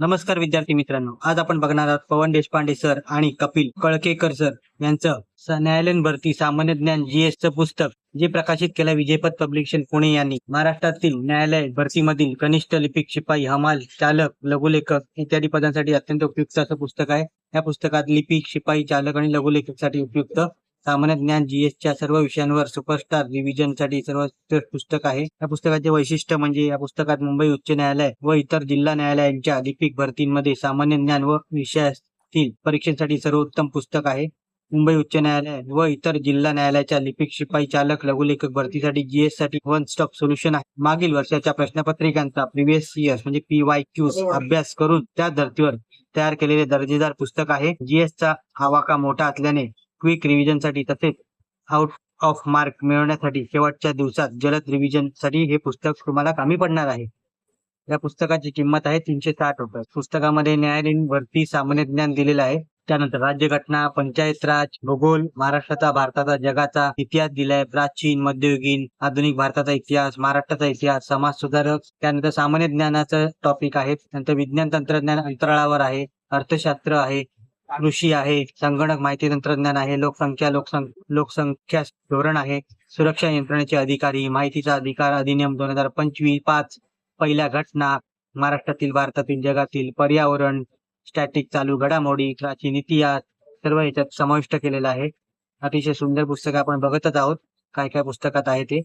नमस्कार विद्यार्थी मित्रांनो. आज आपण बघणार आहोत पवन देशपांडे सर आणि कपिल कळकेकर सर यांचं न्यायालयीन भरती सामान्य ज्ञान जीएस चं पुस्तक जे प्रकाशित केलं विजयपथ पब्लिकेशन पुणे यांनी. महाराष्ट्रातील न्यायालय भरतीमधील कनिष्ठ लिपिक शिपाई हमाल चालक लघुलेखक इत्यादी पदांसाठी अत्यंत उपयुक्त असं पुस्तक आहे. या पुस्तकात लिपिक शिपाई चालक आणि लघुलेखकसाठी उपयुक्त सामान्य ज्ञान जीएस च्या सर्व विषयांवर सुपरस्टार रिव्हिजनसाठी सर्वश्रेष्ठ पुस्तक आहे. या पुस्तकाचे वैशिष्ट्य म्हणजे या पुस्तकात मुंबई उच्च न्यायालय व इतर जिल्हा न्यायालयांच्या लिपिक भरतींमध्ये सामान्य ज्ञान व विषयातील परीक्षेसाठी सर्वोत्तम पुस्तक आहे. मुंबई उच्च न्यायालय व इतर जिल्हा न्यायालयाच्या लिपिक शिपाई चालक लघुलेखक भरतीसाठी जीएससाठी वन स्टॉप सोल्युशन आहे. मागील वर्षाच्या प्रश्नपत्रिकांचा प्रिव्हियस इयर्स म्हणजे पी वाय क्यूज अभ्यास करून त्या धर्तीवर तयार केलेले दर्जेदार पुस्तक आहे. जीएस चा आवाका मोठा असल्याने क्विक रिव्हिजनसाठी तसेच आउट ऑफ मार्क मिळवण्यासाठी शेवटच्या दिवसात जलद रिव्हिजनसाठी हे पुस्तक तुम्हाला कामी पडणार आहे. या पुस्तकाची किंमत आहे तीनशे साठ रुपये. पुस्तकामध्ये न्यायालयीन भरती सामान्य ज्ञान दिलेलं आहे. त्यानंतर राज्यघटना पंचायत राज भूगोल महाराष्ट्राचा भारताचा जगाचा इतिहास दिलाय. प्राचीन मध्ययुगीन आधुनिक भारताचा इतिहास महाराष्ट्राचा इतिहास समाज सुधारक त्यानंतर सामान्य ज्ञानाचं टॉपिक आहे. नंतर विज्ञान तंत्रज्ञान अंतराळावर आहे. अर्थशास्त्र आहे. कृषी आहे संगणक माहिती तंत्रज्ञान आहे लोकसंख्या लोकसंख लोकसंख्या धोरण आहे सुरक्षा यंत्रणेचे अधिकारी माहितीचा अधिकार अधिनियम दोन हजार पंचवीस पाच पहिल्या घटना महाराष्ट्रातील भारतातील जगातील पर्यावरण स्टॅटिक चालू घडामोडी प्राचीन इतिहास सर्व याच्यात समाविष्ट केलेला आहे. अतिशय सुंदर पुस्तक आपण बघतच आहोत. काय काय पुस्तकात आहे ते?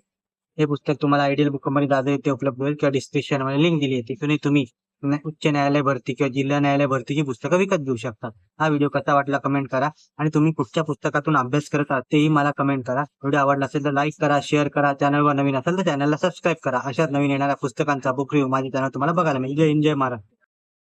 हे पुस्तक तुम्हाला आयडियल बुक कंपनी दादा येथे उपलब्ध होईल किंवा डिस्क्रिप्शनमध्ये लिंक दिली आहे. तिथूनही तुम्ही उच्च न्यायालय भरती किंवा जिल्हा न्यायालय भरतीची पुस्तकं विकत घेऊ शकता हा व्हिडिओ कसा वाटला कमेंट करा आणि तुम्ही कुठच्या पुस्तकातून अभ्यास करत आहात तेही मला कमेंट करा. व्हिडिओ आवडला असेल तर लाईक करा शेअर करा चॅनलवर नवीन असेल तर चॅनलला सबस्क्राईब करा. अशाच नवीन येणाऱ्या पुस्तकांचा बुक रिव्ह्यू माझ्या चॅनल तुम्हाला बघायला मिळेल. जय हिंद जय महाराष्ट्र.